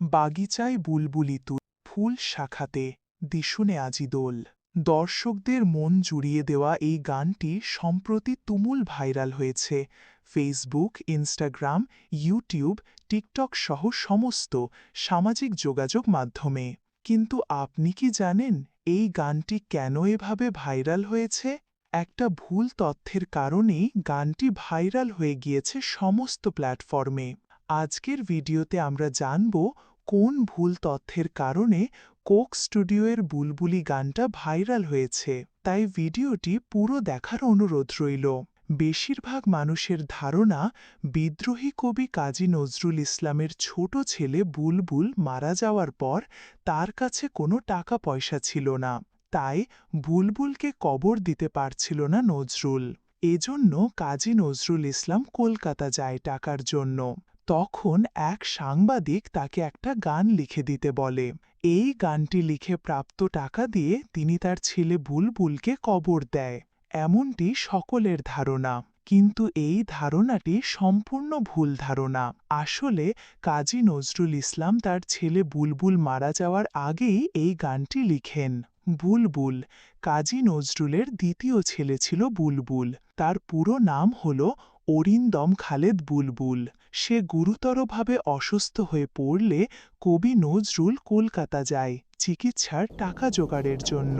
বাগিচায় বুলবুলি তুল, ফুল শাখাতে দিশুনে আজি দোল। দর্শকদের মন জুড়িয়ে দেওয়া এই গানটি সম্প্রতি তুমুল ভাইরাল হয়েছে। ফেসবুক, ইনস্টাগ্রাম, ইউটিউব, টিকটক সহ সমস্ত সামাজিক যোগাযোগ মাধ্যমে। কিন্তু আপনি কি জানেন এই গানটি কেন এভাবে ভাইরাল হয়েছে? একটা ভুল তথ্যের কারণেই গানটি ভাইরাল হয়ে গিয়েছে সমস্ত প্ল্যাটফর্মে। আজকের ভিডিওতে আমরা জানব কোন ভুল তথ্যের কারণে কোক স্টুডিওয়ের বুলবুলি গানটা ভাইরাল হয়েছে? তাই ভিডিওটি পুরো দেখার অনুরোধ রইল। বেশিরভাগ মানুষের ধারণা, বিদ্রোহী কবি কাজী নজরুল ইসলামের ছোট ছেলে বুলবুল মারা যাওয়ার পর তার কাছে কোনো টাকা পয়সা ছিল না। তাই বুলবুলকে কবর দিতে পারছিল না নজরুল। এজন্য কাজী নজরুল ইসলাম কলকাতা যায় টাকার জন্য। তখন এক সাংবাদিক তাকে একটা গান লিখে দিতে বলে। এই গানটি লিখে প্রাপ্ত টাকা দিয়ে তিনি তার ছেলে বুলবুলকে কবর দেয়। এমনটি সকলের ধারণা। কিন্তু এই ধারণাটি সম্পূর্ণ ভুল ধারণা। আসলে কাজী নজরুল ইসলাম তার ছেলে বুলবুল মারা যাওয়ার আগেই এই গানটি লিখেন। বুলবুল, কাজী নজরুলের দ্বিতীয় ছেলে ছিল বুলবুল। তার পুরো নাম হল অরিন্দম খালেদ বুলবুল। সে গুরুতরভাবে অসুস্থ হয়ে পড়লে কবি নজরুল কলকাতা যায় চিকিৎসার টাকা জোগাড়ের জন্য।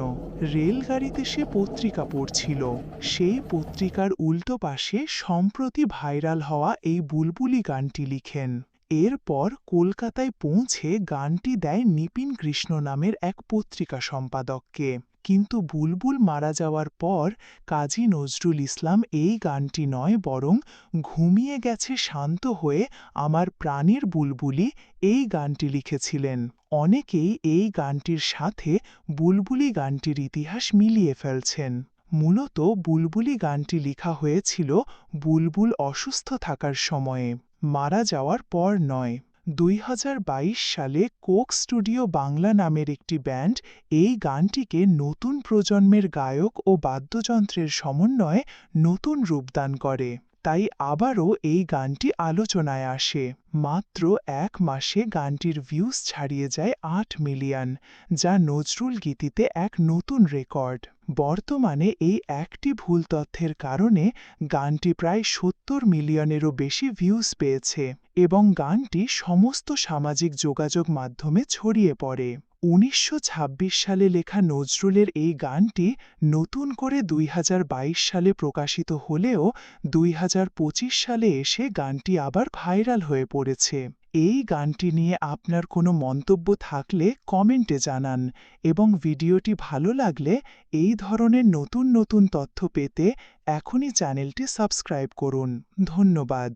রেলগাড়িতে সে পত্রিকা পড়ছিল। সেই পত্রিকার উল্টো পাশে সম্প্রতি ভাইরাল হওয়া এই বুলবুলি গানটি লিখেন। এরপর কলকাতায় পৌঁছে গানটি দেয় নিপিন কৃষ্ণ নামের এক পত্রিকা সম্পাদককে। কিন্তু বুলবুল মারা যাওয়ার পর কাজী নজরুল ইসলাম এই গানটি নয়, বরং ঘুমিয়ে গেছে শান্ত হয়ে আমার প্রাণের বুলবুলি এই গানটি লিখেছিলেন। অনেকেই এই গানটির সাথে বুলবুলি গানটির ইতিহাস মিলিয়ে ফেলছেন। মূলত বুলবুলি গানটি লেখা হয়েছিল বুলবুল অসুস্থ থাকার সময়ে। মারা যাওয়ার পর নয়। দুই হাজার বাইশ সালে কোক স্টুডিও বাংলা নামের একটি ব্যান্ড এই গানটিকে নতুন প্রজন্মের গায়ক ও বাদ্যযন্ত্রের সমন্বয়ে নতুন রূপদান করে। তাই আবারও এই গানটি আলোচনায় আসে। মাত্র এক মাসে গানটির ভিউজ ছাড়িয়ে যায় আট মিলিয়ন যা নজরুল গীতিতে এক নতুন রেকর্ড বর্তমানে এই একটি ভুল তথ্যের কারণে গানটি প্রায় সত্তর মিলিয়নেরও বেশি ভিউজ পেয়েছে এবং গানটি সমস্ত সামাজিক যোগাযোগ মাধ্যমে ছড়িয়ে পড়ে। উনিশশো ছাব্বিশ সালে লেখা নজরুলের এই গানটি নতুন করে দুই হাজার বাইশ সালে প্রকাশিত হলেও দুই হাজার পঁচিশ সালে এসে গানটি আবার ভাইরাল হয়ে পড়েছে। এই গানটি নিয়ে আপনার কোনো মন্তব্য থাকলে কমেন্টে জানান এবং ভিডিওটি ভালো লাগলে এই ধরনের নতুন নতুন তথ্য পেতে এখনই চ্যানেলটি সাবস্ক্রাইব করুন। ধন্যবাদ।